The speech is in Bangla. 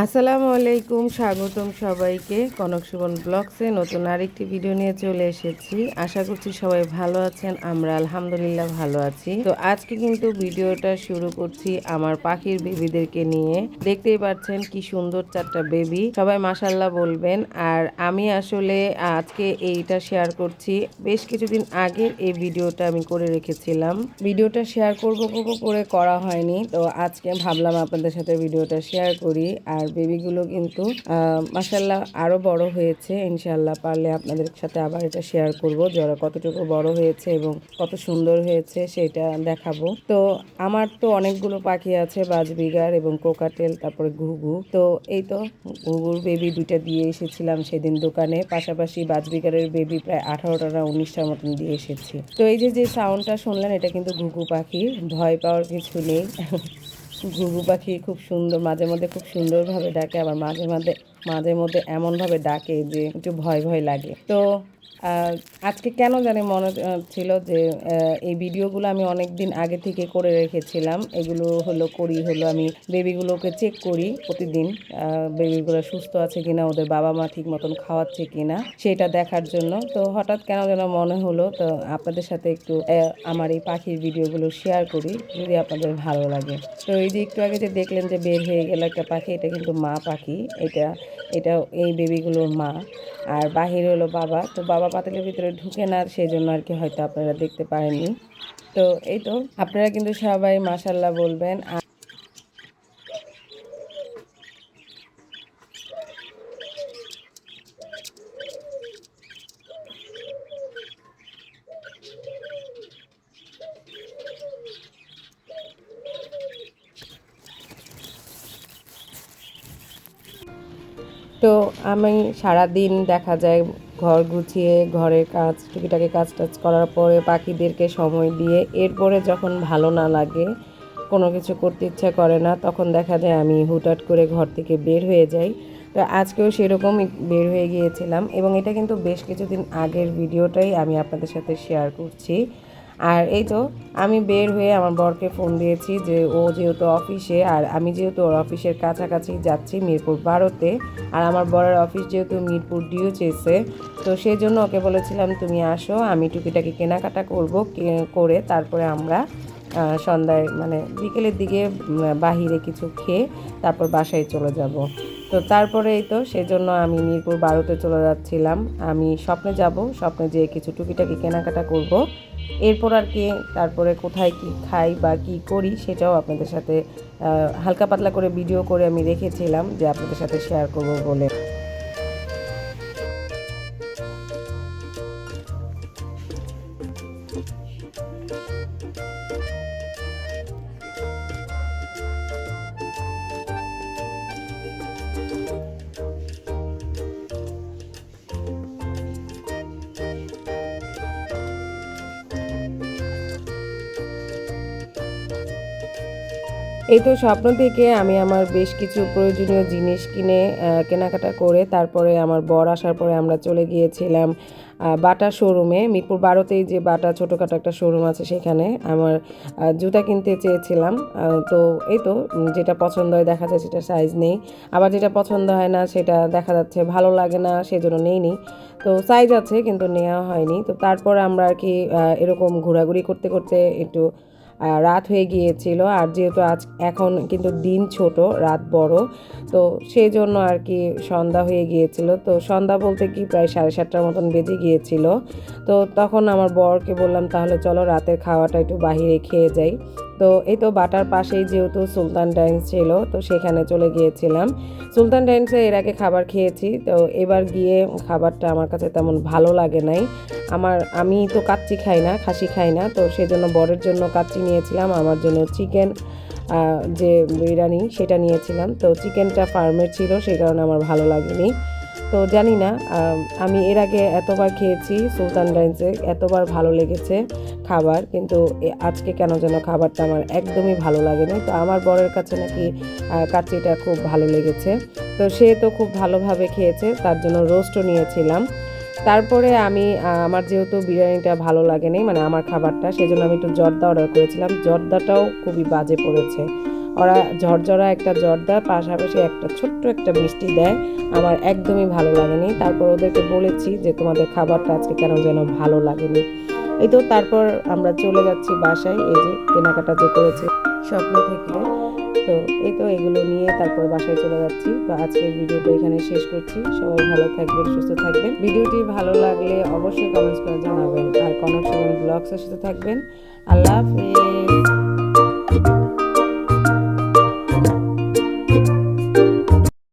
আসসালামু আলাইকুম, স্বাগতম সবাইকে। কনক সুবন ব্লগসে নতুন আরেকটি ভিডিও নিয়ে চলে এসেছি। আশা করছি সবাই ভালো আছেন, আমরা আলহামদুলিল্লাহ ভালো আছি। তো আজকে কিন্তু ভিডিওটা শুরু করছি আমার পাখির বেবিদেরকে নিয়ে। দেখতেই পাচ্ছেন কি সুন্দর চারটা বেবি সবাই মাসাল্লাহ বলবেন। আর আমি আসলে আজকে এইটা শেয়ার করছি। বেশ কিছুদিন আগের এই ভিডিওটা আমি করে রেখেছিলাম। ভিডিওটা শেয়ার করব করব করে করা হয়নি। তো আজকে ভাবলাম আপনাদের সাথে ভিডিওটা শেয়ার করি। আর বেবিগুলো কিন্তু মাসাল্লাহ আরও বড় হয়েছে ইনশাল্লাহ পারলে আপনাদের সাথে আবার এটা শেয়ার করব, যারা কতটুকু বড় হয়েছে এবং কত সুন্দর হয়েছে সেটা দেখাবো। তো আমার তো অনেকগুলো পাখি আছে, বাজবিগার এবং কোকাটেল, তারপরে ঘুঘু। তো এই তো ঘুঘুর বেবি দুইটা দিয়ে এসেছিলাম সেদিন দোকানে। পাশাপাশি বাজবিগারের বেবি প্রায় আঠারোটা না উনিশটার মতন দিয়ে এসেছি। তো এই যে যে সাউন্ডটা শুনলেন, এটা কিন্তু ঘুঘু পাখি। ভয় পাওয়ার কিছু নেই। ঘুঘু পাখি খুব সুন্দর, মাঝে মধ্যে খুব সুন্দরভাবে ডাকে, আবার মাঝে মাঝে মাঝে মধ্যে এমনভাবে ডাকে যে একটু ভয় ভয় লাগে। তো আজকে কেন জানি মনে ছিল যে এই ভিডিওগুলো আমি অনেক দিন আগে থেকে করে রেখেছিলাম। এগুলো হলো করি, হলো আমি বেবিগুলোকে চেক করি প্রতিদিন বেবিগুলো সুস্থ আছে কিনা, ওদের বাবা মা ঠিক মতন খাওয়াচ্ছে কিনা, সেটা দেখার জন্য। তো হঠাৎ কেন যেন মনে হলো, তো আপনাদের সাথে একটু আমার এই পাখির ভিডিওগুলো শেয়ার করি, যদি আপনাদের ভালো লাগে। তো এই যে একটু আগে যে দেখলেন যে বের হয়ে গেল একটা পাখি, এটা কিন্তু মা পাখি। এটা এটা এই বেবিগুলোর মা। আর বাহির হলো বাবা। তো বাবা পাতিলের ভিতরে ঢুকে না সেই জন্য আর কি হয়তো আপনারা দেখতে পারেননি। তো এই তো, আপনারা কিন্তু সবাই মাসাল্লাহ বলবেন আর তো আমি সারাদিন দেখা যায় ঘর গুছিয়ে ঘরের কাজ, টুকিটাকি কাজ টাজ করার পরে পাখিদেরকে সময় দিয়ে এরপরে যখন ভালো না লাগে, কোনো কিছু করতে ইচ্ছা করে না, তখন দেখা যায় আমি হুটহাট করে ঘর থেকে বের হয়ে যাই। তো আজকেও সেরকম বের হয়ে গিয়েছিলাম এবং এটা কিন্তু বেশ কিছুদিন আগের ভিডিওটাই আমি আপনাদের সাথে শেয়ার করছি। আর এই তো, আমি বের হয়ে আমার বরকে ফোন দিয়েছি যে ও যেহেতু অফিসে আর আমি যেহেতু ওর অফিসের কাছাকাছি যাচ্ছি মিরপুর বারোতে, আর আমার বরের অফিস যেহেতু মিরপুর ডিও চেয়েছে তো সেই জন্য ওকে বলেছিলাম, তুমি আসো, আমি টুকিটাকি কেনাকাটা করব করে তারপরে আমরা সন্ধ্যায় মানে বিকেলের দিকে বাহিরে কিছু খেয়ে তারপর বাসায় চলে যাব। তো তারপরে এই তো, সেজন্য আমি মিরপুর বারোতে চলে যাচ্ছিলাম। আমি স্বপ্নে যাব, স্বপ্নে যেয়ে কিছু টুকিটাকি কেনাকাটা করব। এরপর আর কি, তারপরে কোথায় কি খাই বা কি করি সেটাও আপনাদের সাথে হালকা পাতলা করে ভিডিও করে আমি রেখেছিলাম যে আপনাদের সাথে শেয়ার করব বলে। এই তো স্বপ্ন থেকে আমি আমার বেশ কিছু প্রয়োজনীয় জিনিস কিনে কেনাকাটা করে তারপরে আমার বর আসার পরে আমরা চলে গিয়েছিলাম বাটা শোরুমে। মিরপুর বারোতেই যে বাটা ছোটোখাটো একটা শোরুম আছে সেখানে আমার জুতা কিনতে চেয়েছিলাম। তো এই তো যেটা পছন্দ হয় দেখা যায় সেটা সাইজ নেই। আবার যেটা পছন্দ হয় না সেটা দেখা যাচ্ছে ভালো লাগে না সেজন্য নেইনি। তো সাইজ আছে কিন্তু নেওয়া হয়নি। তো তারপর আমরা আর কি এরকম ঘোরাঘুরি করতে করতে একটু রাত হয়ে গিয়েছিল আর যেহেতু আজ এখন কিন্তু দিন ছোট, রাত বড়, তো সেই জন্য আর কি সন্ধ্যা হয়ে গিয়েছিল। তো সন্ধ্যা বলতে কি প্রায় সাড়ে সাতটার মতন বেজে গিয়েছিল। তো তখন আমার বরকে বললাম, তাহলে চলো রাতের খাওয়াটা একটু বাহিরে খেয়ে যাই। তো এই তো বাটার পাশেই যেহেতু সুলতান ডাইন্স ছিল, তো সেখানে চলে গিয়েছিলাম। সুলতান ডাইন্সে এর আগে খাবার খেয়েছি, তো এবার গিয়ে খাবারটা আমার কাছে তেমন ভালো লাগে নাই। আমার, আমি তো কাচ্চি খাই না, খাসি খাই না, তো সেজন্য বরের জন্য কাচ্চি নিয়েছিলাম, আমার জন্য চিকেন যে বিরিয়ানি সেটা নিয়েছিলাম। তো চিকেনটা ফার্মের ছিল সেই কারণে আমার ভালো লাগেনি। তো জানি না আমি এর আগে এতবার খেয়েছি সুলতান ডাইন্সে এতবার ভালো লেগেছে খাবার কিন্তু আজকে কেন যেন খাবারটা আমার একদমই ভালো লাগেনি। তো আমার বরের কাছে নাকি আহ, কাচ্চিটা খুব ভালো লেগেছে। তো সে তো খুব ভালোভাবে খেয়েছে তার জন্য রোস্টও নিয়েছিলাম। তারপরে আমি আমার যেহেতু বিরিয়ানিটা ভালো লাগেনি মানে আমার খাবারটা সেই জন্য আমি একটু জর্দা অর্ডার করেছিলাম। জর্দাটাও খুবই বাজে পড়েছে। ওরা ঝরঝরা একটা জর্দা, পাশাপাশি একটা ছোট্ট একটা মিষ্টি দেয়। আমার একদমই ভালো লাগেনি। তারপর ওদেরকে বলেছি যে, তোমাদের খাবারটা আজকে কেন যেন ভালো লাগেনি? এই তো তারপর আমরা চলে যাচ্ছি বাসায়। এই যে কেনাকাটা যে করেছে স্বপ্ন থেকে। তো এই তো এগুলো নিয়ে তারপর বাসায় চলে যাচ্ছি। তো আজকের ভিডিওটা এখানে শেষ করছি। সবাই ভালো থাকবেন, সুস্থ থাকবেন। ভিডিওটি ভালো লাগলে অবশ্যই কমেন্টস করে জানাবেন। আর কনক সুমন ব্লগসের সাথে থাকবেন। আল্লাহ হাফেজ।